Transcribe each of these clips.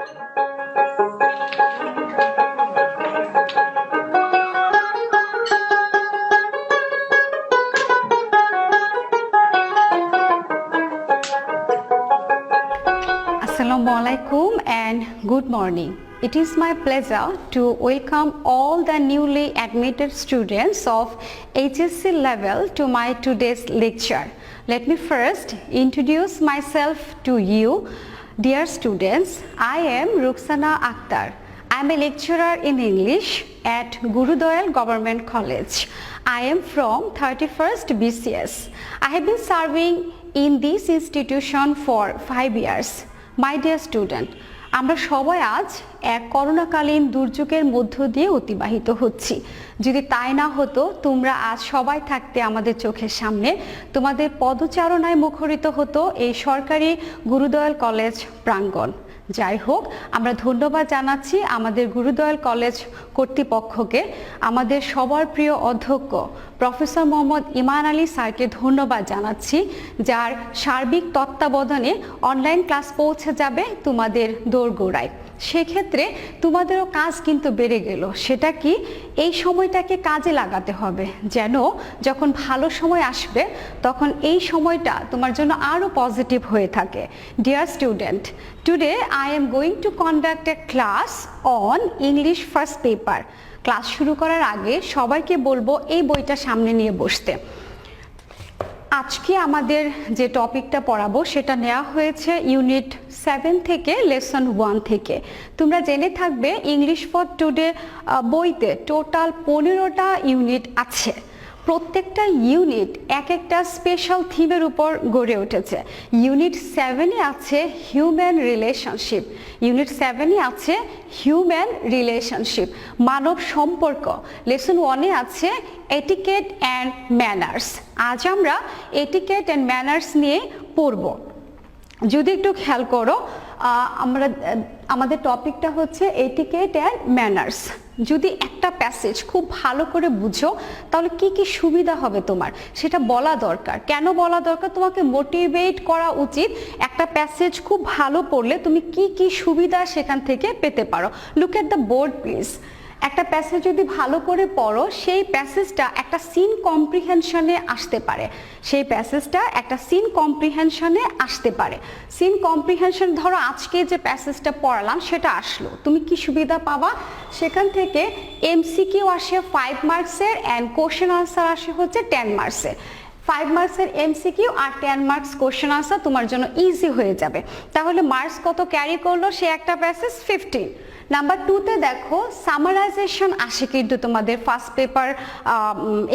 Assalamu alaikum and good morning. It is my pleasure to welcome all the newly admitted students of HSC level to my today's lecture. Let me first introduce myself to you. Dear students, I am Ruksana Akhtar. I am a lecturer in English at Guru Government College. I am from 31st BCS. I have been serving in this institution for 5 years. My dear student, আমরা সবাই আজ এক করোনাকালীন দুর্যোগের মধ্য দিয়ে অতিবাহিত হচ্ছি। যদি তাই না হতো, তোমরা আজ সবাই থাকতে আমাদের চোখের সামনে। তোমাদের পদচারণায় মুখরিত হতো এই সরকারি গুরুদয়াল কলেজ প্রাঙ্গণ। যাই হোক, আমরা ধন্যবাদ জানাচ্ছি আমাদের গুরুদয়াল কলেজ কর্তৃপক্ষকে আমাদের সবার প্রিয় অধ্যক্ষ প্রফেসর মোহাম্মদ ইমান আলী স্যারকে ধন্যবাদ জানাচ্ছি, যার সার্বিক তত্ত্বাবধানে অনলাইন ক্লাস পৌঁছে যাবে তোমাদের দোরগোড়ায়। সেক্ষেত্রে তোমাদেরও কাজ কিন্তু বেড়ে গেল। সেটা কি? এই সময়টাকে কাজে লাগাতে হবে। যেন যখন ভালো সময় আসবে, তখন এই সময়টা তোমার জন্য আরও পজিটিভ হয়ে থাকে। Dear student today I am going to conduct a class on English first paper class শুরু করার আগে সবাইকে বলব এই বইটা সামনে নিয়ে বসতে। আজকে আমাদের যে টপিকটা পড়াবো সেটা নেওয়া হয়েছে ইউনিট সেভেন থেকে লেসন ওয়ান থেকে। তোমরা জেনে থাকবে ইংলিশ ফর টুডে বইতে টোটাল পনেরোটা ইউনিট আছে। প্রত্যেকটা ইউনিট এক একটা স্পেশাল থিমের উপর গড়ে উঠেছে। ইউনিট সেভেনে আছে হিউম্যান রিলেশনশিপ ইউনিট সেভেনে আছে হিউম্যান রিলেশনশিপ মানব সম্পর্ক। লেসন ওয়ানে আছে এটিকেট অ্যান্ড ম্যানার্স আজ আমরা এটিকেট অ্যান্ড ম্যানার্স নিয়ে পড়ব। যদি একটু খেয়াল করো আমরা আমাদের টপিকটা হচ্ছে এটিকেট অ্যান্ড ম্যানার্স। যদি একটা প্যাসেজ খুব ভালো করে বুঝো, তাহলে কি কি সুবিধা হবে তোমার? সেটা বলা দরকার। কেন বলা দরকার? তোমাকে মোটিভেট করা উচিত। একটা প্যাসেজ খুব ভালো পড়লে তুমি কি কি সুবিধা সেখান থেকে পেতে পারো। Look at the board please একটা প্যাসেজ যদি ভালো করে পড়ো, সেই প্যাসেজটা একটা সিন কম্প্রিহেনশনে আসতে পারে। সেই প্যাসেজটা একটা সিন কম্প্রিহেনশনে আসতে পারে। সিন কম্প্রিহেনশন ধরো আজকে যে প্যাসেজটা পড়ালাম, সেটা আসলো। তুমি কি সুবিধা পাবা? সেখান থেকে এমসিকিউ আসে ফাইভ মার্কসের অ্যান্ড কোশ্চেন আনসার আসে হচ্ছে টেন মার্কসের ফাইভ মার্কসের এমসিকিউ আর টেন মার্কস কোশ্চেন আনসার তোমার জন্য ইজি হয়ে যাবে। তাহলে মার্কস কত ক্যারি করল? সে একটা প্যাসেজ ফিফটিন নাম্বার টুতে দেখো সামারাইজেশন আসে কিন্তু তোমাদের ফার্স্ট পেপার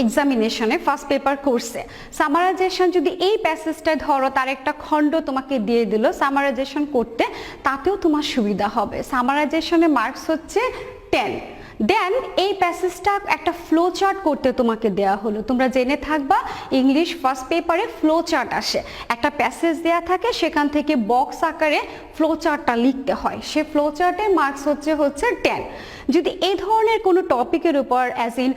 এক্সামিনেশনে ফার্স্ট পেপার কোর্সে সামারাইজেশন যদি এই প্যাসেজটা ধরো, তার একটা খণ্ড তোমাকে দিয়ে দিল সামারাইজেশন করতে, তাতেও তোমার সুবিধা হবে। সামারাইজেশনে মার্কস হচ্ছে টেন দেন এই প্যাসেজটা একটা ফ্লো চার্ট করতে তোমাকে দেওয়া হলো। তোমরা জেনে থাকবা ইংলিশ ফার্স্ট পেপারে ফ্লো চার্ট আসে। একটা প্যাসেজ দেওয়া থাকে, সেখান থেকে বক্স আকারে ফ্লো চার্টটা লিখতে হয়। সে ফ্লো চার্টে মার্কস হচ্ছে হচ্ছে টেন যদি এই ধরনের কোনো টপিকের উপর অ্যাজ ইন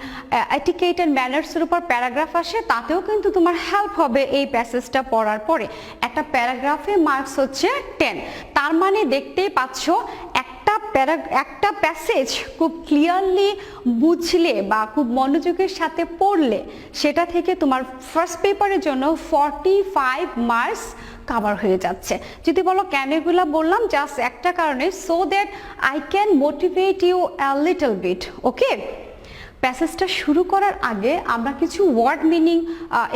এটিকেট অ্যান্ড ম্যানার্সের উপর প্যারাগ্রাফ আসে, তাতেও কিন্তু তোমার হেল্প হবে এই প্যাসেজটা পড়ার পরে। একটা প্যারাগ্রাফে মার্কস হচ্ছে টেন তার মানে দেখতেই পাচ্ছ, একটা প্যারা একটা প্যাসেজ খুব ক্লিয়ারলি বুঝলে বা খুব মনোযোগের সাথে পড়লে সেটা থেকে তোমার ফার্স্ট পেপারের জন্য ফর্টি ফাইভ মার্কস কাভার হয়ে যাচ্ছে। যদি বলো কেন এগুলো বললাম? জাস্ট একটা কারণে so that I can motivate you a little bit okay প্যাসেজটা শুরু করার আগে আমরা কিছু ওয়ার্ড মিনিং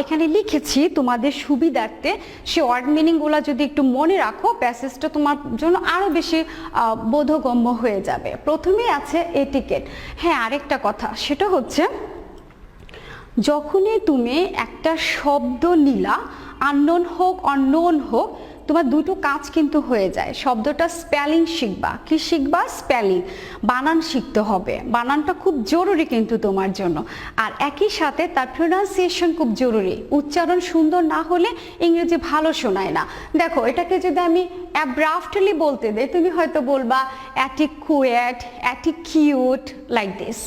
এখানে লিখেছি তোমাদের সুবিধার্থে। সে ওয়ার্ড মিনিংগুলো যদি একটু মনে রাখো, প্যাসেজটা তোমার জন্য আরও বেশি বোধগম্য হয়ে যাবে। প্রথমেই আছে এটিকেট। হ্যাঁ আরেকটা কথা। সেটা হচ্ছে, যখনই তুমি একটা শব্দ নিলা আননোন হোক অননোন হোক তোমার দুটো কাজ কিন্তু হয়ে যায়। শব্দটা স্পেলিং শিখবা। কি শিখবা? স্পেলিং বানান শিখতে হবে। বানানটা খুব জরুরি কিন্তু তোমার জন্য। আর একই সাথে তার প্রোনাউন্সিয়েশন খুব জরুরি। উচ্চারণ সুন্দর না হলে ইংরেজি ভালো শোনায় না। দেখো, এটাকে যদি আমি অ্যাব্রাফটলি বলতে দেয় তুমি হয়তো বলবা অ্যাটিকুয়েট অ্যাটিকিউট লাইক দিস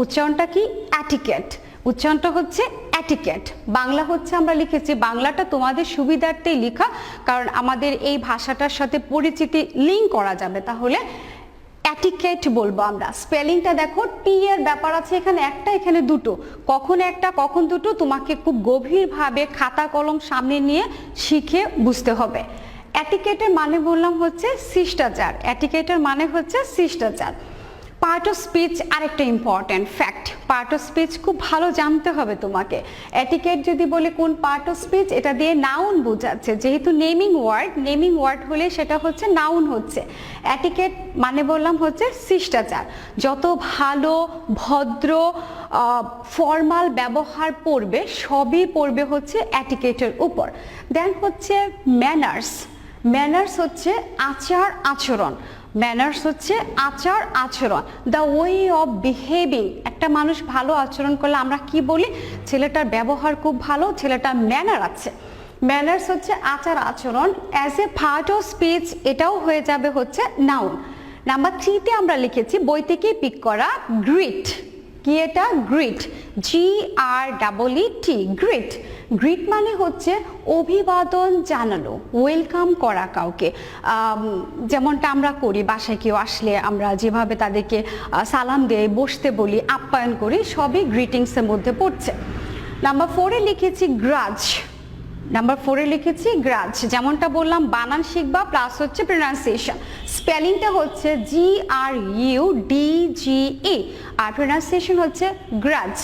উচ্চারণটা কি? অ্যাটিকেট উচ্চারণটা হচ্ছে অ্যাটিকেট বাংলা হচ্ছে আমরা লিখেছি, বাংলাটা তোমাদের সুবিধার্থেই লেখা, কারণ আমাদের এই ভাষাটার সাথে পরিচিতি লিঙ্ক করা যাবে। তাহলে অ্যাটিকেট বলব আমরা। স্পেলিংটা দেখো টি এর ব্যাপার আছে এখানে, একটা এখানে দুটো। কখন একটা, কখন দুটো, তোমাকে খুব গভীরভাবে খাতা কলম সামনে নিয়ে শিখে বুঝতে হবে। অ্যাটিকেটের মানে বললাম হচ্ছে শিষ্টাচার। অ্যাটিকেটের মানে হচ্ছে শিষ্টাচার। পার্ট অফ স্পিচ আরেকটা important fact part of speech খুব ভালো জানতে হবে তোমাকে। অ্যাটিকেট যদি বলে কোন পার্ট অফ স্পিচ এটা দিয়ে নাউন বোঝাচ্ছে। যেহেতু নেমিং ওয়ার্ড নেমিং ওয়ার্ড হলে সেটা হচ্ছে নাউন হচ্ছে। অ্যাটিকেট মানে বললাম হচ্ছে শিষ্টাচার। যত ভালো, ভদ্র ফর্মাল ব্যবহার পড়বে, সবই পড়বে হচ্ছে অ্যাটিকেটের উপর। দেন হচ্ছে ম্যানার্স ম্যানার্স হচ্ছে আচার আচরণ ম্যানার্স হচ্ছে আচার, আচরণ। দ্য ওয়ে অফ বিহেভিং একটা মানুষ ভালো আচরণ করলে আমরা কি বলি? ছেলেটার ব্যবহার খুব ভালো, ছেলেটার ম্যানার আছে। ম্যানার্স হচ্ছে আচার, আচরণ। As a part of speech এটাও হয়ে যাবে হচ্ছে নাউন নাম্বার থ্রিতে আমরা লিখেছি, বই থেকে পিক করা গ্রিট কি এটা? Greet G R double E T greet greet মানে হচ্ছে অভিবাদন জানানো ওয়েলকাম করা কাউকে। যেমনটা আমরা করি, বাসায় কেউ আসলে আমরা যেভাবে তাদেরকে সালাম দেই, বসতে বলি, আপ্যায়ন করি, সবই গ্রিটিংসের মধ্যে পড়ছে। নাম্বার ফোরে লিখেছি গ্রাজ নাম্বার ফোরে লিখেছি গ্রাজ যেমনটা বললাম, বানান শিখবা প্লাস হচ্ছে প্রনাউন্সিয়েশন স্পেলিংটা হচ্ছে G R U D G E আর প্রনাউন্সিয়েশন হচ্ছে গ্রাজ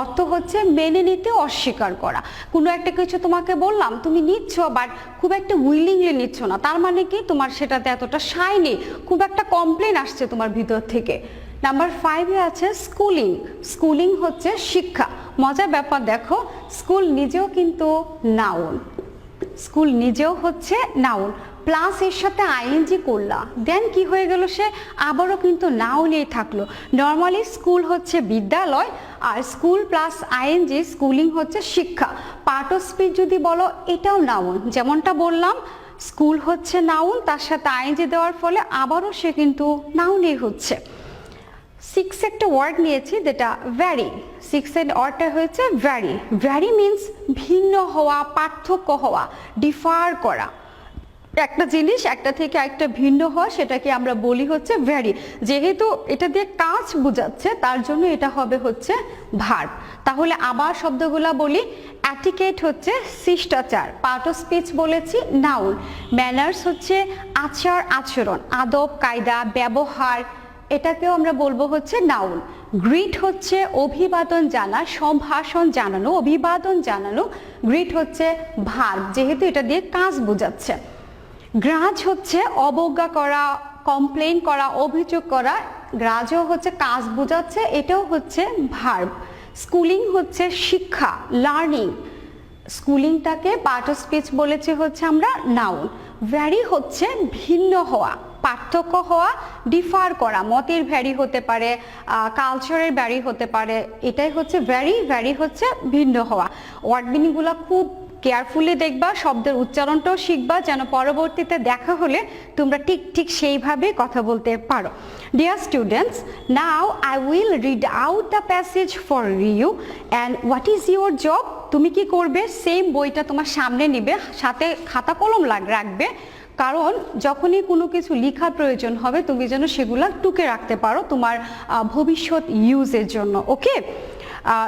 অর্থ হচ্ছে মেনে নিতে, অস্বীকার করা। কোনো একটা কিছু তোমাকে বললাম, তুমি নিচ্ছ বাট খুব একটা উইলিংলি নিচ্ছ না। তার মানে কি? তোমার সেটাতে এতটা সাই নেই খুব একটা কমপ্লেন আসছে তোমার ভিতর থেকে। নাম্বার ফাইভে আছে স্কুলিং স্কুলিং হচ্ছে শিক্ষা। মজার ব্যাপার দেখো স্কুল নিজেও কিন্তু নাউন স্কুল নিজেও হচ্ছে নাউন প্লাস এর সাথে আইএনজি করলা। দেন কি হয়ে গেল সে? আবারও কিন্তু নাউনেই থাকল। নর্মালি স্কুল হচ্ছে বিদ্যালয়, আর স্কুল প্লাস আইএনজি স্কুলিং হচ্ছে শিক্ষা। পার্ট অফ স্পিচ যদি বলো, এটাও নাউন যেমনটা বললাম স্কুল হচ্ছে নাউন তার সাথে আইএনজি দেওয়ার ফলে আবারও সে কিন্তু নাউনেই হচ্ছে। সিক্স একটা ওয়ার্ড নিয়েছি যেটা ভ্যারি সিক্স এর ওয়ার্ডটা হয়েছে ভ্যারি ভ্যারি মিন্স ভিন্ন হওয়া, পার্থক্য হওয়া ডিফার করা। একটা জিনিস, একটা থেকে একটা ভিন্ন হওয়া, সেটাকে আমরা বলি হচ্ছে ভ্যারি যেহেতু এটা দিয়ে কাজ বোঝাচ্ছে, তার জন্য এটা হবে হচ্ছে ভার্ব তাহলে আবার শব্দগুলা বলি। অ্যাটিকেট হচ্ছে শিষ্টাচার পার্ট অফ স্পিচ বলেছি নাউন ম্যানার্স হচ্ছে আচার আচরণ আদব, কায়দা, ব্যবহার এটাকেও আমরা বলব হচ্ছে নাউন গ্রিট হচ্ছে অভিবাদন জানা, সম্ভাষণ জানানো, অভিবাদন জানানো। গ্রিট হচ্ছে ভার্ব যেহেতু এটা দিয়ে কাজ বোঝাচ্ছে। গ্রাজ হচ্ছে অবজ্ঞা করা কমপ্লেন করা, অভিযোগ করা। গ্রাজও হচ্ছে কাজ বোঝাচ্ছে, এটাও হচ্ছে ভার্ব স্কুলিং হচ্ছে শিক্ষা লার্নিং স্কুলিংটাকে পার্ট অফ স্পিচ বলেছে হচ্ছে আমরা নাউন ভ্যারি হচ্ছে ভিন্ন হওয়া। পার্থক্য হওয়া ডিফার করা, মতের ভ্যারি হতে পারে কালচারের ভ্যারি হতে পারে, এটাই হচ্ছে ভ্যারি ভ্যারি হচ্ছে ভিন্ন হওয়া। ওয়ার্ড মিনিংগুলো খুব কেয়ারফুলি দেখবা, শব্দের উচ্চারণটাও শিখবা, যেন পরবর্তীতে দেখা হলে তোমরা ঠিক ঠিক সেইভাবে কথা বলতে পারো। Dear students now I will read out the passage for you and what is your job তুমি কি করবে? সেম বইটা তোমার সামনে নিবে, সাথে খাতা কলম লাগ, রাখবে কারণ যখনই কোনো কিছু লেখার প্রয়োজন হবে, তুমি যেন সেগুলা টুকে রাখতে পারো তোমার ভবিষ্যৎ ইউজের জন্য okay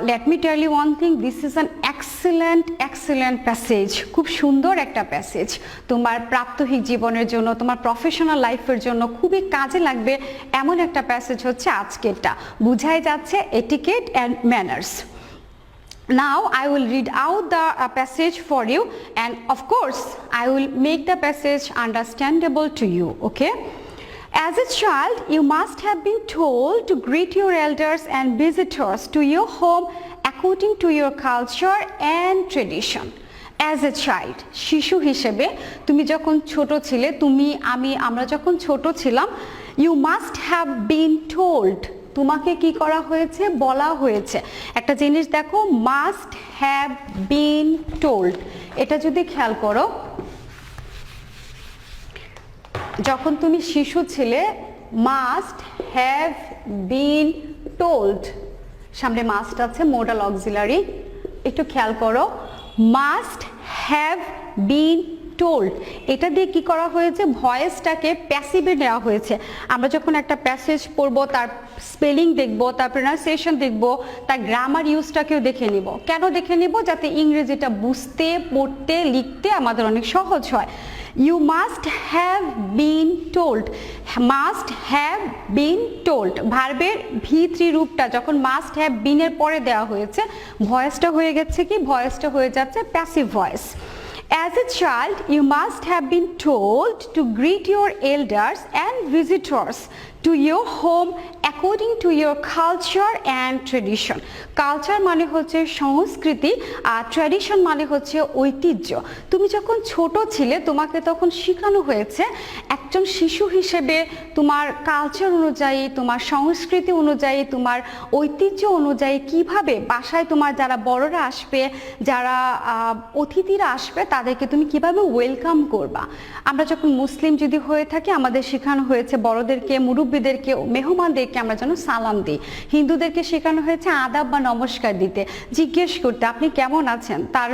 let me tell you one thing this is an excellent excellent passage খুব সুন্দর একটা প্যাসেজ তোমার প্রাত্যহিক জীবনের জন্য, তোমার প্রফেশনাল লাইফের জন্য খুবই কাজে লাগবে এমন একটা প্যাসেজ হচ্ছে আজকেরটা। বুঝাই যাচ্ছে etiquette and manners Now I will read out the uh, passage for you and of course I will make the passage understandable to you, okay? As a child, you must have been told to greet your elders and visitors to your home according to your culture and tradition. As a child শিশু হিসেবে তুমি যখন ছোট ছিলে তুমি আমি আমরা যখন ছোট ছিলাম you must have been told তোমাকে কি করা হয়েছে? বলা হয়েছে। একটা জিনিস দেখো মাস্ট হ্যাভ বিন টোল্ড এটা যদি খেয়াল করো, যখন তুমি শিশু ছিলে মাস্ট হ্যাভ বিন টোল্ড সামনে মাস্ট আছে মোডাল অক্সিলারি একটু খেয়াল করো মাস্ট হ্যাভ বিন টোল্ড এটা দিয়ে কি করা হয়েছে? ভয়েসটাকে প্যাসিভে নেওয়া হয়েছে। আমরা যখন একটা প্যাসেজ পড়ব, তার স্পেলিং দেখব, তার প্রোনাউন্সিয়েশন দেখব, তার গ্রামার ইউজটাকেও দেখে নিব। কেন দেখে নিব? যাতে ইংরেজিটা বুঝতে, পড়তে, লিখতে আমাদের অনেক সহজ হয়। You must have been told must have been told ভার্বের ভি থ্রি রূপটা যখন মাস্ট হ্যাভ বিনের পরে দেওয়া হয়েছে ভয়েসটা হয়ে গেছে কি? ভয়েসটা হয়ে যাচ্ছে passive voice As a child, you must have been told to greet your elders and visitors to your home according to your culture and tradition. Culture মানে হচ্ছে সংস্কৃতি আর ট্র্যাডিশন মানে হচ্ছে ঐতিহ্য তুমি যখন ছোট ছিলে, তোমাকে তখন শেখানো হয়েছে একজন শিশু হিসেবে তোমার কালচার অনুযায়ী, তোমার সংস্কৃতি অনুযায়ী, তোমার ঐতিহ্য অনুযায়ী কীভাবে বাসায় তোমার যারা বড়রা আসবে, যারা অতিথিরা আসবে, তাদেরকে তুমি কীভাবে ওয়েলকাম করবা আমরা যখন মুসলিম যদি হয়ে থাকি, আমাদের শেখানো হয়েছে বড়দেরকে, মুরব্বীদেরকে, মেহমানদেরকে আমরা যেন সালাম দিই। হিন্দুদেরকে শেখানো হয়েছে আদাব বা নমস্কার দিতে। জিজ্ঞেস করতে, আপনি কেমন আছেন? তার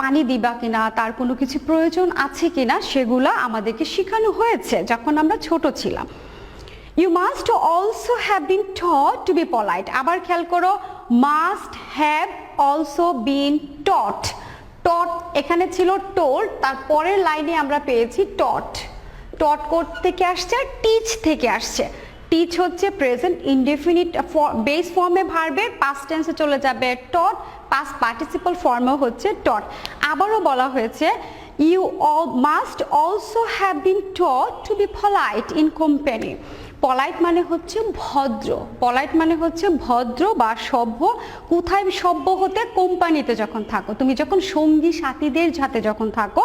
পানি দিবা কিনা? তার কোনো কিছু প্রয়োজন আছে কিনা? সেগুলো আমাদেরকে শেখানো হয়েছে যখন আমরা ছোট ছিলাম। You must also have been taught to be polite আবার খেয়াল করো must have also been taught taught এখানে ছিল টোল তার পরের লাইনে আমরা পেয়েছি টট টট কোড থেকে আসছে? আর টিচ থেকে আসছে। টিচ হচ্ছে প্রেজেন্ট ইনডেফিনিট বেস ফর্মে ভার্বের পাস্ট টেন্সে চলে যাবে টট পাস্ট পার্টিসিপাল ফর্মে হচ্ছে টট আবারও বলা হয়েছে you must also have been taught to be polite in company polite মানে হচ্ছে ভদ্র। পলাইট মানে হচ্ছে ভদ্র বা সভ্য। কোথায় সভ্য হতে কোম্পানিতে যখন থাকো, তুমি যখন সঙ্গী সাথীদের সাথে যখন থাকো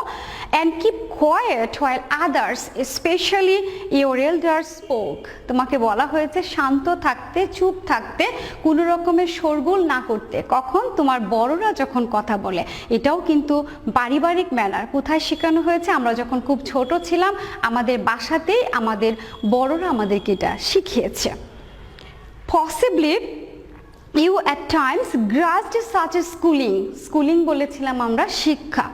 and keep quiet while others especially your elders spoke তোমাকে বলা হয়েছে শান্ত থাকতে, চুপ থাকতে, কোনো রকমের শোরগোল না করতে। কখন? তোমার বড়রা যখন কথা বলে, এটাও কিন্তু পারিবারিক ম্যানার কোথায় শেখানো হয়েছে? আমরা যখন খুব ছোট ছিলাম, আমাদের বাসাতেই আমাদের বড়রা আমাদেরকে এটা শিখিয়েছে। Possibly you at times grasped such a schooling schooling বলেছিলাম আমরা শিক্ষা।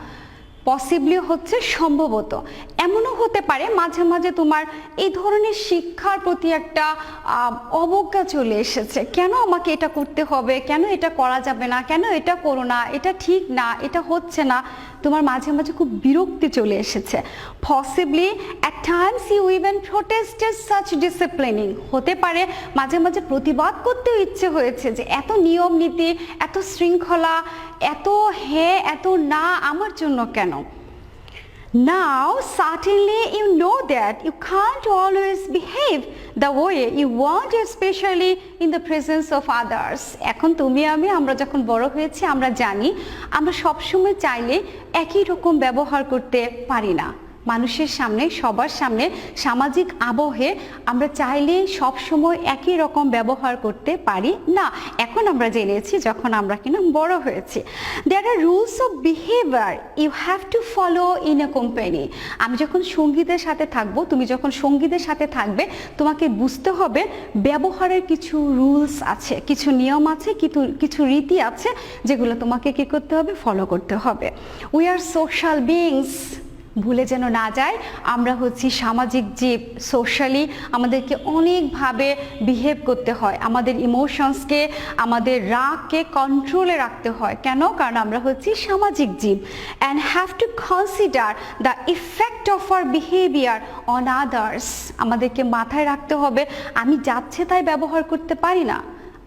পসিবলি হচ্ছে সম্ভবত। এমনও হতে পারে মাঝে মাঝে তোমার এই ধরনের শিক্ষার প্রতি একটা অবজ্ঞা চলে এসেছে। কেন আমাকে এটা করতে হবে? কেন এটা করা যাবে না? কেন এটা করো না? এটা ঠিক না, এটা হচ্ছে না। তোমার মাঝে মাঝে খুব বিরক্তি চলে এসেছে। Possibly at times you even protested such disciplining হতে পারে মাঝে মাঝে প্রতিবাদ করতেও ইচ্ছে হয়েছে যে এত নিয়ম নীতি, এত শৃঙ্খলা, এত হ্যাঁ এত না, আমার জন্য কেন? Now, certainly you know that you can't always behave the way you want, especially in the presence of others. এখন তুমি আমি আমরা যখন বড় হয়েছি আমরা জানি আমরা সবসময় চাইলে একই রকম ব্যবহার করতে পারি না মানুষের সামনে, সবার সামনে সামাজিক আবহে আমরা চাইলে সব সময় একই রকম ব্যবহার করতে পারি না। এখন আমরা জেনেছি যখন আমরা কিনা বড় হয়েছি। There are rules of behaviour you have to follow in a company আমি যখন সঙ্গীতের সাথে থাকব, তুমি যখন সঙ্গীতের সাথে থাকবে, তোমাকে বুঝতে হবে ব্যবহারের কিছু রুলস আছে, কিছু নিয়ম আছে, কিছু কিছু রীতি আছে, যেগুলো তোমাকে কি করতে হবে? ফলো করতে হবে। উই আর সোশ্যাল বিংস ভুলে যেন না যায়, আমরা হচ্ছি সামাজিক জীব সোশ্যালি আমাদেরকে অনেকভাবে বিহেভ করতে হয়। আমাদের ইমোশনসকে আমাদের রাগকে কন্ট্রোলে রাখতে হয়। কেন? কারণ আমরা হচ্ছি সামাজিক জীব। And have to consider the effect of our behaviour on others আমাদেরকে মাথায় রাখতে হবে, আমি যাচ্ছে তাই ব্যবহার করতে পারি না।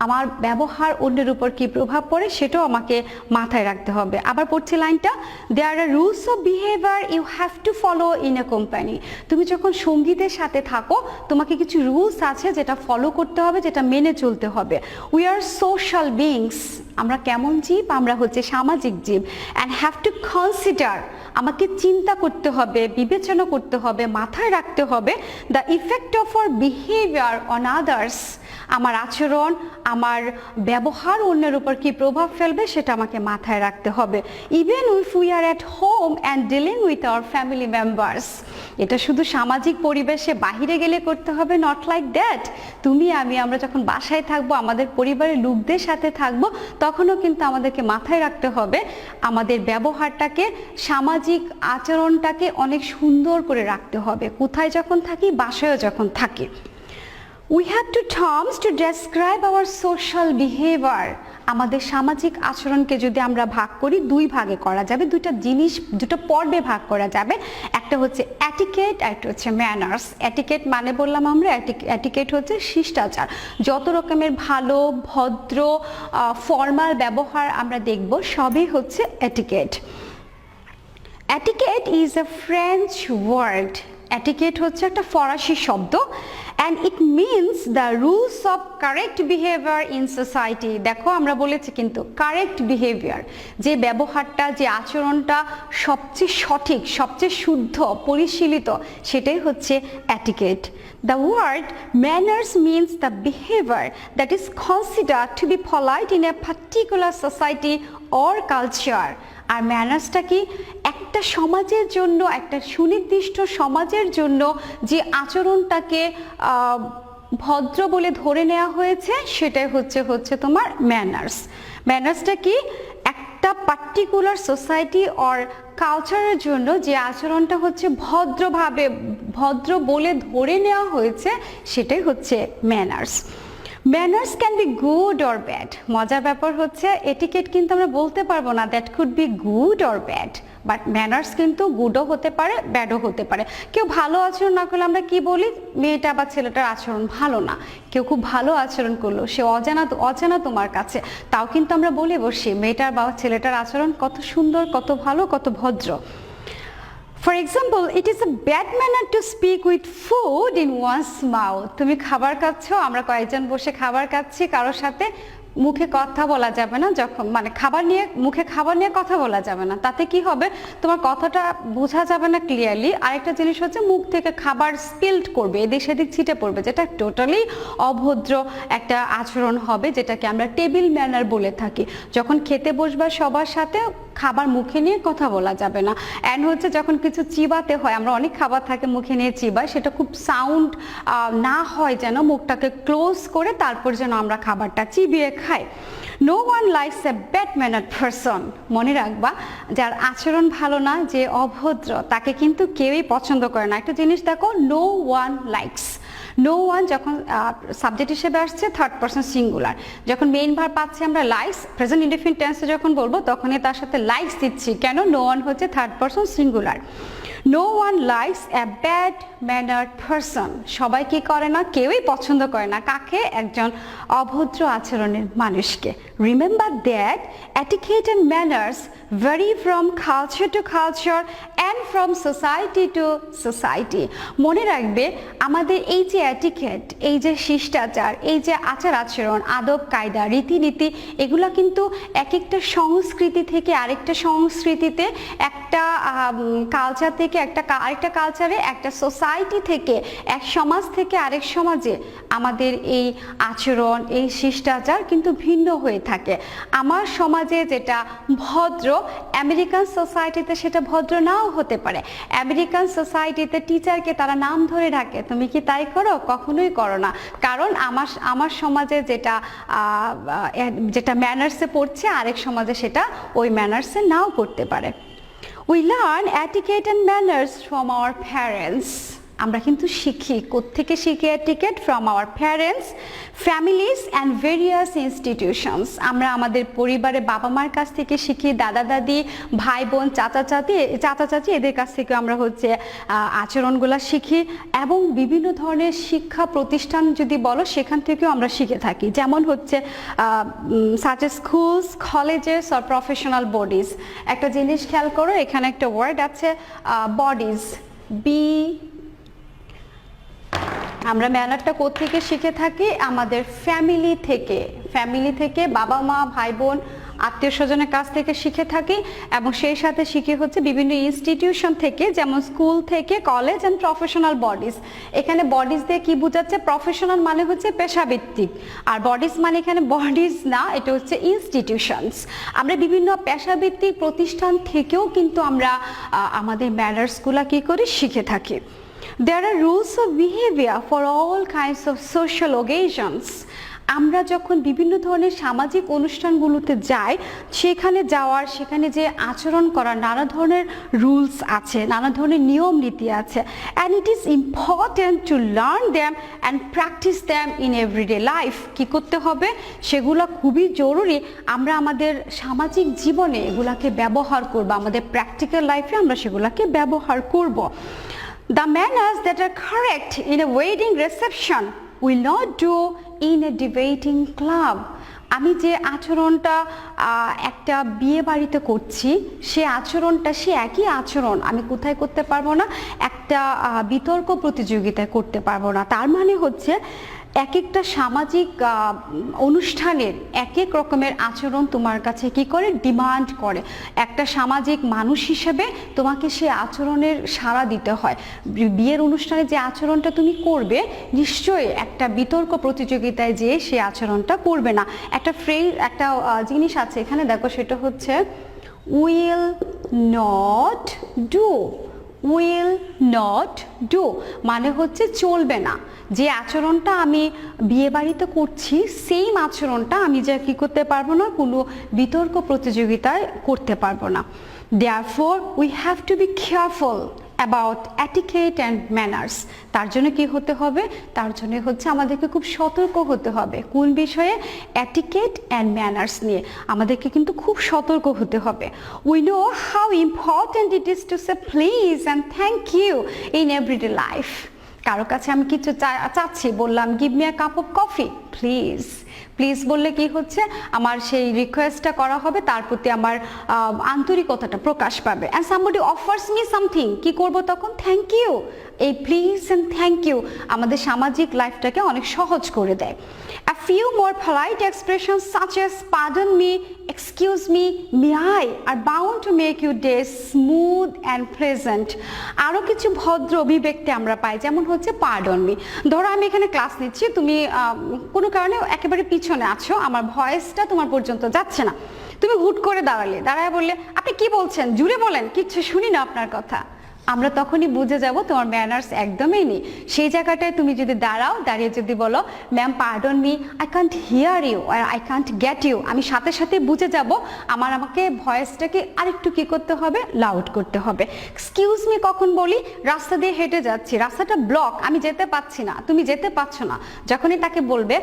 আমার ব্যবহার অন্যের উপর কি প্রভাব পড়ে সেটাও আমাকে মাথায় রাখতে হবে। আবার পড়ছি লাইনটা there are rules of behaviour you have to follow in a company তুমি যখন সঙ্গীতের সাথে থাকো, তোমাকে কিছু রুলস আছে যেটা ফলো করতে হবে, যেটা মেনে চলতে হবে। উই আর সোশ্যাল বিংস আমরা কেমন জীব? আমরা হচ্ছে সামাজিক জীব। অ্যান্ড হ্যাভ টু কনসিডার আমাকে চিন্তা করতে হবে, বিবেচনা করতে হবে, মাথায় রাখতে হবে the effect of our behaviour on others আমার আচরণ, আমার ব্যবহার অন্যের উপর কি প্রভাব ফেলবে সেটা আমাকে মাথায় রাখতে হবে। Even if we are at home and dealing with our family members এটা শুধু সামাজিক পরিবেশে বাহিরে গেলে করতে হবে নট লাইক দ্যাট তুমি, আমি, আমরা যখন বাসায় থাকব, আমাদের পরিবারের লোকদের সাথে থাকব, তখনও কিন্তু আমাদেরকে মাথায় রাখতে হবে, আমাদের ব্যবহারটাকে, সামাজিক আচরণটাকে অনেক সুন্দর করে রাখতে হবে। কোথায় যখন থাকি, বাসায়ও যখন থাকি। We have to terms to describe our social behaviour আমাদের সামাজিক আচরণকে যদি আমরা ভাগ করি, দুই ভাগে করা যাবে। দুইটা জিনিস, দুটো পর্বে ভাগ করা যাবে। একটা হচ্ছে অ্যাটিকেট একটা হচ্ছে ম্যানার্স অ্যাটিকেট মানে বললাম আমরা অ্যাটিকেট হচ্ছে শিষ্টাচার। যত রকমের ভালো, ভদ্র ফর্মাল ব্যবহার আমরা দেখব, সবই হচ্ছে etiquette etiquette is a French word etiquette হচ্ছে একটা ফরাসি শব্দ and it means the rules of correct behaviour in society দেখো, আমরা বলেছি কিন্তু কারেক্ট বিহেভিয়ার যে ব্যবহারটা, যে আচরণটা সবচেয়ে সঠিক, সবচেয়ে শুদ্ধ, পরিশীলিত, সেটাই হচ্ছে etiquette The word manners means the behavior that is considered to be polite in a particular society or culture. আর ম্যানার্সটা কি? একটা সমাজের জন্য, একটা সুনির্দিষ্ট সমাজের জন্য যে আচরণটাকে ভদ্র বলে ধরে নেওয়া হয়েছে, সেটাই হচ্ছে হচ্ছে তোমার ম্যানার্স। ম্যানার্সটা কি? একটা পার্টিকুলার সোসাইটি অর কালচারের জন্য যে আচরণটা হচ্ছে ভদ্রভাবে, ভদ্র বলে ধরে নেওয়া হয়েছে, সেটাই হচ্ছে manners. Manners can be good or bad মজার ব্যাপার হচ্ছে এটিকেট কিন্তু আমরা বলতে পারব না that could be good or bad but manners কিন্তু গুডও হতে পারে ব্যাডও হতে পারে। কেউ ভালো আচরণ না করলে আমরা কি বলি? মেয়েটা বা ছেলেটার আচরণ ভালো না। কেউ খুব ভালো আচরণ করল, সে অজানা অজানা তোমার কাছে। তাও কিন্তু আমরা বলে বসি মেয়েটার বা ছেলেটার আচরণ কত সুন্দর, কত ভালো, কত ভদ্র। For example it is a bad manner to speak with food in one's mouth তুমি খাবার খাচ্ছ, আমরা কয়েকজন বসে খাবার খাচ্ছি, কারোর সাথে মুখে কথা বলা যাবে না, যখন মানে খাবার নিয়ে মুখে খাবার নিয়ে কথা বলা যাবে না। তাতে কি হবে? তোমার কথাটা বোঝা যাবে না ক্লিয়ারলি আরেকটা জিনিস হচ্ছে, মুখ থেকে খাবার স্পিল্ড করবে, এদিক সেদিক ছিটে পড়বে, যেটা টোটালি অভদ্র একটা আচরণ হবে, যেটাকে আমরা টেবিল ম্যানার বলে থাকি। যখন খেতে বসবার সবার সাথে খাবার মুখে নিয়ে কথা বলা যাবে না। অ্যান্ড হচ্ছে যখন কিছু চিবাতে হয়, আমরা অনেক খাবার থাকে মুখে নিয়ে চিবাই, সেটা খুব সাউন্ড না হয় যেন মুখটাকে ক্লোজ করে তারপর যেন আমরা খাবারটা চিবিয়ে খাই। No one likes a bad manner person মনে রাখবা, যার আচরণ ভালো না, যে অভদ্র, তাকে কিন্তু কেউই পছন্দ করে না। একটা জিনিস দেখো no one likes no one যখন সাবজেক্ট হিসেবে আসছে থার্ড পার্সন সিঙ্গুলার যখন মেইন ভার পাচ্ছি আমরা লাইকস প্রেজেন্ট ইন্ডিফিন টেন্সে যখন বলব, তখনই তার সাথে লাইকস দিচ্ছি। কেন? নো ওয়ান হচ্ছে third person singular no one likes a bad manner person সবাই কি করে না? কেউই পছন্দ করে না। কাকে? একজন অভদ্র আচরণের মানুষকে। Remember that etiquette and manners vary from culture to culture and from society to society মনে রাখবে, আমাদের এই যে অ্যাটিকেট এই যে শিষ্টাচার, এই যে আচার আচরণ, আদব, কায়দা, রীতিনীতি, এগুলো কিন্তু এক একটা সংস্কৃতি থেকে আরেকটা সংস্কৃতিতে একটা কালচার থেকে একটা, আরেকটা কালচারে একটা সোসাইটি থেকে, এক সমাজ থেকে আরেক সমাজে আমাদের এই আচরণ, এই শিষ্টাচার কিন্তু ভিন্ন হয়ে থাকে। আমার সমাজে যেটা ভদ্র আমেরিকান সোসাইটিতে সেটা ভদ্র নাও হতে পারে। আমেরিকান সোসাইটিতে টিচারকে তারা নাম ধরে ডাকে তুমি কি তাই করো? কখনোই করো না। কারণ আমার আমার সমাজে যেটা যেটা ম্যানার্সে পড়ছে, আরেক সমাজে সেটা ওই ম্যানার্সে নাও করতে পারে। We learn etiquette and manners from our parents আমরা কিন্তু শিখি কোত্থেকে শিখি etiquette from our parents families and various institutions আমরা আমাদের পরিবারে বাবা মার কাছ থেকে শিখি, দাদা, দাদি, ভাই, বোন, চাচা, চাচি চাচা, চাচি, এদের কাছ থেকে আমরা হচ্ছে আচরণগুলো শিখি এবং বিভিন্ন ধরনের শিক্ষা প্রতিষ্ঠান যদি বলো, সেখান থেকেও আমরা শিখে থাকি। যেমন হচ্ছে such schools colleges or professional bodies একটা জিনিস খেয়াল করো, এখানে একটা ওয়ার্ড আছে বডিজ বি আমরা ম্যানারটা কোত্থেকে শিখে থাকি? আমাদের ফ্যামিলি থেকে। ফ্যামিলি থেকে বাবা মা, ভাই বোন, আত্মীয় স্বজনের কাছ থেকে শিখে থাকি এবং সেই সাথে শিখে হচ্ছে বিভিন্ন ইনস্টিটিউশন থেকে, যেমন স্কুল থেকে কলেজ অ্যান্ড প্রফেশনাল বডিজ এখানে বডিজ দিয়ে কি বোঝাচ্ছে? প্রফেশনাল মানে হচ্ছে পেশাভিত্তিক। আর বডিজ মানে এখানে বডিজ না, এটা হচ্ছে ইনস্টিটিউশনস আমরা বিভিন্ন পেশাভিত্তিক প্রতিষ্ঠান থেকেও কিন্তু আমরা আমাদের ম্যানার্সগুলো কী করি? শিখে থাকি। There are rules of behavior for all kinds of social occasions. আমরা যখন বিভিন্ন ধরনের সামাজিক অনুষ্ঠানগুলোতে যাই, সেখানে যাওয়ার, সেখানে যে আচরণ করার নানা ধরনের রুলস আছে, নানা ধরনের নিয়ম নীতি আছে and it is important to learn them and practise them in everyday life কী করতে হবে? সেগুলো খুবই জরুরি। আমরা আমাদের সামাজিক জীবনে এগুলাকে ব্যবহার করব, আমাদের প্র্যাকটিক্যাল লাইফে আমরা সেগুলোকে ব্যবহার করব। The manners that are correct in a wedding reception will not do in a debating club. আমি যে আচরণটা একটা বিয়ে বাড়িতে করছি, সে আচরণটা সে একই আচরণ। আমি কোথায় করতে পারব না? একটা বিতর্ক প্রতিযোগিতায় করতে পারব না। তার মানে হচ্ছে এক একটা সামাজিক অনুষ্ঠানের এক এক রকমের আচরণ তোমার কাছে কি করে ডিমান্ড করে? একটা সামাজিক মানুষ হিসেবে তোমাকে সে আচরণের সাড়া দিতে হয়। বিয়ের অনুষ্ঠানে যে আচরণটা তুমি করবে, নিশ্চয়ই একটা বিতর্ক প্রতিযোগিতায় যে সে আচরণটা করবে না। একটা ফ্রে একটা জিনিস আছে এখানে, দেখো সেটা হচ্ছে, will not do, will not do. মানে হচ্ছে চলবে না। যে আচরণটা আমি বিয়ে বাড়িতে করছি সেম আচরণটা আমি যা কি করতে পারব না, কোনো বিতর্ক প্রতিযোগিতায় করতে পারব না। Therefore we have to be careful about etiquette and manners তার জন্য কি হতে হবে? তার জন্য হচ্ছে আমাদেরকে খুব সতর্ক হতে হবে। কোন বিষয়ে? অ্যাটিকেট অ্যান্ড ম্যানার্স নিয়ে। আমাদেরকে কিন্তু খুব সতর্ক হতে হবে। We know how important it is to say please and thank you in everyday life কারও কাছে আমি কিছু চাচ্ছি, বললাম give me a cup of coffee please please বললে কি হচ্ছে? আমার সেই রিকোয়েস্টটা করা হবে, তার প্রতি আমার আন্তরিকতাটা প্রকাশ পাবে। And somebody offers me something কি করব তখন? থ্যাংক ইউ এই প্লিজ অ্যান্ড থ্যাংক ইউ আমাদের সামাজিক লাইফটাকে অনেক সহজ করে দেয়। Few more polite expressions such as pardon me, excuse me, may I? are bound to make your day smooth and pleasant. আরও কিছু ভদ্র অভিব্যক্তি আমরা পাই যেমন হচ্ছে পার্ডন মি ধরো আমি এখানে ক্লাস নিচ্ছি তুমি কোনো কারণে একেবারে পিছনে আছো আমার ভয়েসটা তোমার পর্যন্ত যাচ্ছে না। তুমি হুট করে দাঁড়ালে দাঁড়ায় বললে আপনি কি বলছেন? জুড়ে বলেন কিচ্ছু শুনি না আপনার কথা। আমরা তখনই বুঝে যাব তোমার ম্যানার্স একদমই নেই। সেই জায়গাটায় তুমি যদি দাঁড়াও, দাঁড়িয়ে যদি বলো ma'am pardon me I can't hear you R I can't get you আমি সাথে সাথে বুঝে যাব, আমার আমাকে ভয়েসটাকে আরেকটু কি করতে হবে? লাউড করতে হবে। এক্সকিউজ মি কখন বলি? রাস্তা দিয়ে হেঁটে যাচ্ছি। রাস্তাটা ব্লক আমি যেতে পাচ্ছি না। তুমি যেতে পারছ না। যখনই তাকে বলবে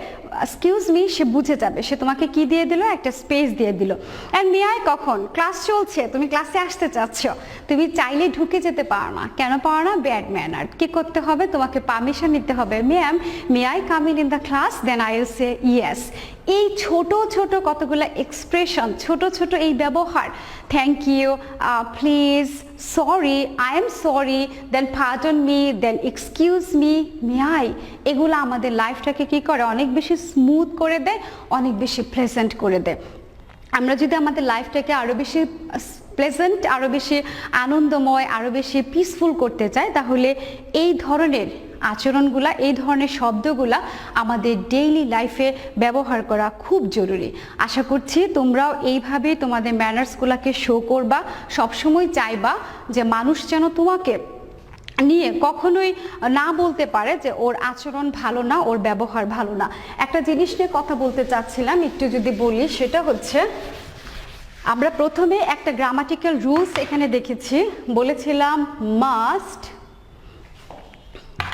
এক্সকিউজ মি সে বুঝে যাবে। সে তোমাকে কি দিয়ে দিল? একটা স্পেস দিয়ে দিল। অ্যান্ড মিয়াই কখন? ক্লাস চলছে। তুমি ক্লাসে আসতে চাচ্ছ। তুমি চাইলে ঢুকে যেতে পারো না কেন পারো না ব্যাড ম্যানার। কি করতে হবে? তোমাকে পারমিশন নিতে হবে। Ma'am may I come in in the class then I will say yes এই ছোট ছোট কতগুলো এক্সপ্রেশন ছোট ছোট এই ব্যবহার। Thank you please sorry I am sorry then pardon me then excuse me may I এগুলো আমাদের লাইফটাকে কি করে? অনেক বেশি স্মুথ করে দেয়, অনেক বেশি প্রেজেন্ট করে দেয়। আমরা যদি আমাদের লাইফটাকে আরও বেশি প্লেজেন্ট আরও বেশি আনন্দময় আরও বেশি পিসফুল করতে চায়, তাহলে এই ধরনের আচরণগুলা, এই ধরনের শব্দগুলা আমাদের ডেইলি লাইফে ব্যবহার করা খুব জরুরি। আশা করছি তোমরাও এইভাবে তোমাদের ম্যানার্সগুলাকে শো করবা, সবসময় চাইবা যে মানুষ যেন তোমাকে নিয়ে কখনোই না বলতে পারে যে ওর আচরণ ভালো না, ওর ব্যবহার ভালো না। একটা জিনিস নিয়ে কথা বলতে চাচ্ছিলাম, একটু যদি বলি, সেটা হচ্ছে আমরা প্রথমে একটা গ্রামাটিক্যাল রুলস এখানে দেখেছি। বলেছিলাম মাস্ট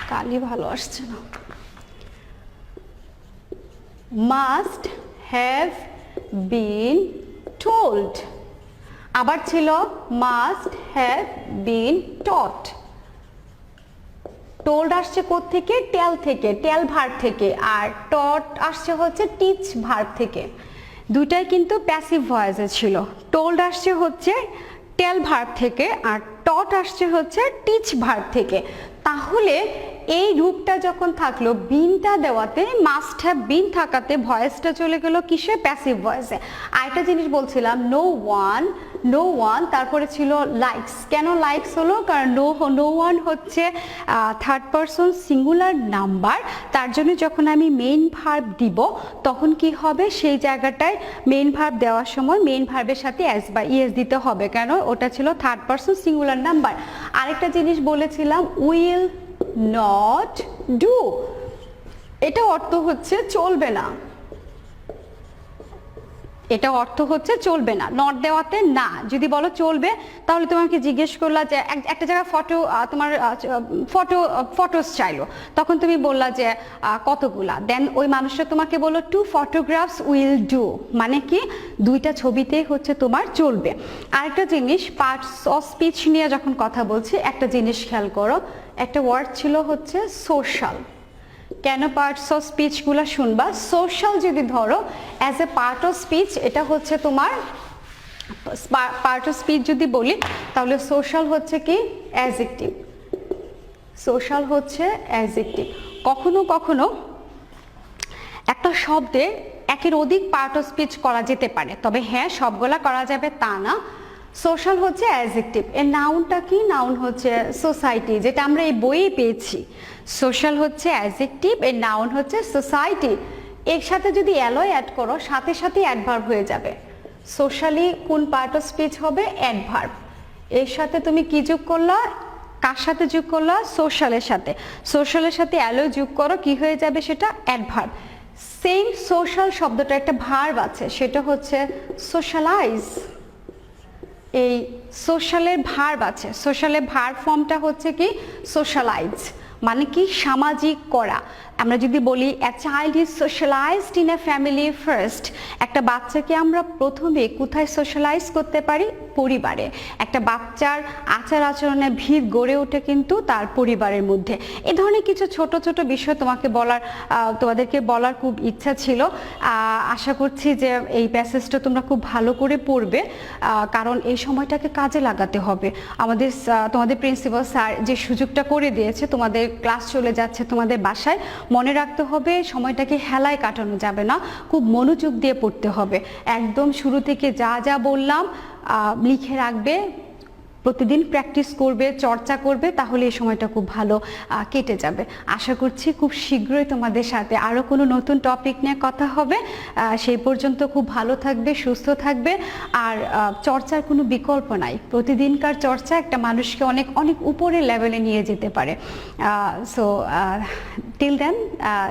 কালি ভালো আসছে না। মাস্ট হ্যাভ বিন টোল্ড আবার ছিল must have been taught told আসছে থেকে টেল থেকে। টেল ভার থেকে। আর টট আসছে হচ্ছে টিচ ভার থেকে। দুটাই কিন্তু প্যাসিভ ভয়েসে ছিল। টোল্ড আসছে হচ্ছে টেল ভার্ব থেকে আর টট আসছে হচ্ছে টিচ ভার্ব থেকে। তাহলে এই রূপটা যখন থাকল বিনটা দেওয়াতে মাস্ট হ্যাভ বিন থাকাতে ভয়েসটা চলে গেল কিসে? প্যাসিভ ভয়েসে আরেকটা জিনিস বলছিলাম নো ওয়ান নো ওয়ান তারপরে ছিল লাইকস কেন লাইকস হলো? কারণ নো নো ওয়ান হচ্ছে থার্ড পারসন সিঙ্গুলার নাম্বার তার জন্য যখন আমি মেইন ভার্ব দিব, তখন কি হবে? সেই জায়গাটায় মেইন ভার্ব দেওয়ার সময় মেইন ভার্বের সাথে এস বা ইএস দিতে হবে। কেন? ওটা ছিল থার্ড পারসন সিঙ্গুলার নাম্বার আরেকটা জিনিস বলেছিলাম উইল নট ডু এটা অর্থ হচ্ছে চলবে না। এটা অর্থ হচ্ছে চলবে না নট দেওয়াতে না। যদি বলো চলবে, তাহলে তোমাকে জিজ্ঞেস করলা যে, এক- একটা জায়গায় ফটো তোমার ফটো ফটোস চাইলো। তখন তুমি বললা যে কতগুলা? দেন ওই মানুষটা তোমাকে বলল টু ফটোগ্রাফস উইল ডু মানে কি? দুইটা ছবিতেই হচ্ছে তোমার চলবে। আরেকটা জিনিস পার্টস অফ স্পিচ নিয়ে যখন কথা বলছি, একটা জিনিস খেয়াল করো, একটা ওয়ার্ড ছিল হচ্ছে সোশ্যাল কেন পার্টস অফ স্পিচগুলো শুনবা? সোশ্যাল যদি ধরো as a part of speech এটা হচ্ছে তোমার পার্ট অফ স্পিচ যদি বলি, তাহলে সোশ্যাল হচ্ছে কি? অ্যাজেক্টিভ সোশ্যাল হচ্ছে অ্যাজেক্টিভ কখনো কখনো একটা শব্দে একের অধিক পার্ট অফ স্পিচ করা যেতে পারে, তবে হ্যাঁ সবগুলা করা যাবে তা না। সোশ্যাল হচ্ছে অ্যাজেক্টিভ এর নাউনটা কি? নাউন হচ্ছে সোসাইটি যেটা আমরা এই বইয়ে পেয়েছি। সোশ্যাল হচ্ছে অ্যাজেক্টিভ এর নাউন হচ্ছে সোসাইটি এর সাথে যদি অ্যালয় অ্যাড করো, সাথে সাথে অ্যাডভার্ব হয়ে যাবে। সোশ্যালি কোন পার্ট অফ স্পিচ হবে? অ্যাডভার্ব এর সাথে তুমি কি যোগ করলা? কার সাথে যোগ করলা? সোশ্যালের সাথে। সোশ্যালের সাথে অ্যালো যোগ করো, কি হয়ে যাবে সেটা? অ্যাডভার্ব সেম সোশ্যাল শব্দটা একটা ভার্ব আছে, সেটা হচ্ছে সোশ্যালাইজ এই সোশ্যালের ভার্ব আছে। সোশ্যালের ভার্ব ফর্মটা হচ্ছে কি? সোশ্যালাইজ মানে কি? সামাজিক করা। আমরা যদি বলি a child is socialised in a family first একটা বাচ্চাকে আমরা প্রথমে কোথায় সোশ্যালাইজ করতে পারি? পরিবারে। একটা বাচ্চার আচার আচরণে ভিড় গড়ে ওঠে কিন্তু তার পরিবারের মধ্যে। এ ধরনের কিছু ছোট ছোট বিষয় তোমাকে বলার তোমাদেরকে বলার খুব ইচ্ছা ছিল। আশা করছি যে এই প্যাসেজটা তোমরা খুব ভালো করে পড়বে কারণ এই সময়টাকে কাজে লাগাতে হবে। আমাদের তোমাদের প্রিন্সিপাল স্যার যে সুযোগটা করে দিয়েছে, তোমাদের ক্লাস চলে যাচ্ছে তোমাদের বাসায়, মনে রাখতে হবে সময়টাকে হেলায় কাটানো যাবে না, খুব মনোযোগ দিয়ে পড়তে হবে। একদম শুরু থেকে যা যা বললাম লিখে রাখবে, প্রতিদিন প্র্যাকটিস করবে, চর্চা করবে, তাহলে এই সময়টা খুব ভালো কেটে যাবে। আশা করছি খুব শীঘ্রই তোমাদের সাথে আরও কোনো নতুন টপিক নিয়ে কথা হবে। সেই পর্যন্ত খুব ভালো থাকবে, সুস্থ থাকবে। আর চর্চার কোনো বিকল্প নাই। প্রতিদিনকার চর্চা একটা মানুষকে অনেক অনেক উপরের লেভেলে নিয়ে যেতে পারে। So till then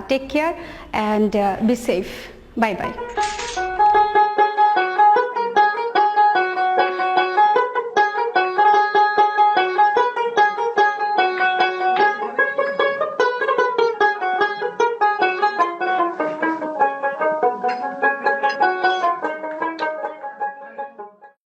take care and be safe bye bye